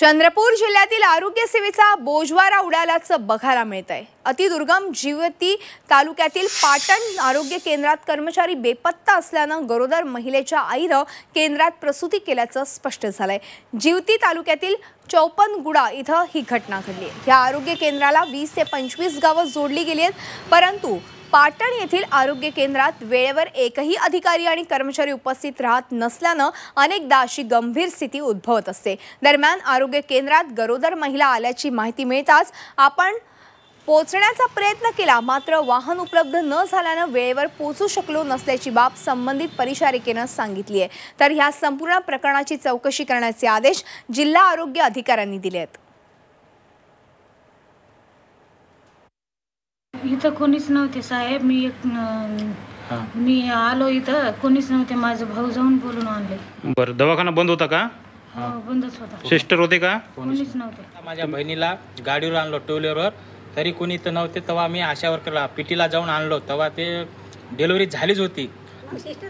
चंद्रपूर जिल्ह्यातील आरोग्य सेवेचा बोजवारा उडाल्याचं बघायला मिळत आहे अतिदुर्गम जिवती तालुक्यातील पाटण आरोग्य केंद्रात कर्मचारी बेपत्ता असल्यानं गरोदर महिलेच्या आईनं केंद्रात प्रसूती केल्याचं स्पष्ट झालंय जिवती तालुक्यातील चौपनगुडा इथं ही घटना घडली आहे. या आरोग्य केंद्राला वीस ते पंचवीस गावं जोडली गेली आहेत परंतु पाटण येथील आरोग्य केंद्रात वेळेवर एकही अधिकारी आणि कर्मचारी उपस्थित राहत नसल्यानं अनेकदा अशी गंभीर स्थिती उद्भवत असते दरम्यान आरोग्य केंद्रात गरोदर महिला आल्याची माहिती मिळताच आपण पोहोचण्याचा प्रयत्न केला मात्र वाहन उपलब्ध न झाल्यानं वेळेवर पोहोचू शकलो नसल्याची बाब संबंधित परिचारिकेनं सांगितली आहे तर ह्या संपूर्ण प्रकरणाची चौकशी करण्याचे आदेश जिल्हा आरोग्य अधिकाऱ्यांनी दिले आहेत इथं कोणीच नव्हते साहेब. मी एक मी आलो इथं. कोणीच नव्हते. माझं भाऊ जाऊन बोलून आणले. बरं दवाखाना बंद होता का? हो बंदच होता. सिस्टर होते का? कोणीच नव्हते. माझ्या बहिणीला गाडीवर आणलो टू व्हीलरवर तरी कोणी इथं नव्हते तेव्हा मी आशा वर्करला पीटीला जाऊन आणलो. तेव्हा ते डिलिव्हरी झालीच होती.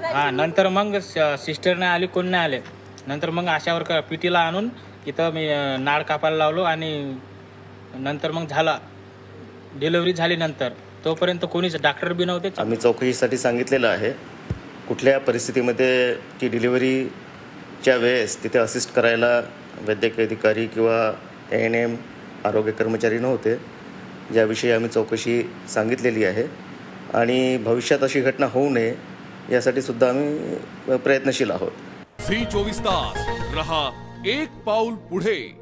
हां नंतर मग सिस्टर नाही आली कोण नाही आले. नंतर मग आशा वर्कर पीटीला आणून इथं मी नाळ कापायला लावलो आणि नंतर मग झाला. डिलिव्हरी झाली नंतर. तोपर्यंत कोणीच डॉक्टर बी नव्हते. आम्ही चौकशीसाठी सांगितलेलं आहे कुठल्या परिस्थितीमध्ये ती डिलिव्हरीच्या वेळेस तिथे असिस्ट करायला वैद्यकीय अधिकारी किंवा ए एन एम आरोग्य कर्मचारी नव्हते. ज्याविषयी आम्ही चौकशी सांगितलेली आहे. आणि भविष्यात अशी घटना होऊ नये यासाठी सुद्धा आम्ही प्रयत्नशील आहोत. झी चोवीस तास. रहा एक पाऊल पुढे.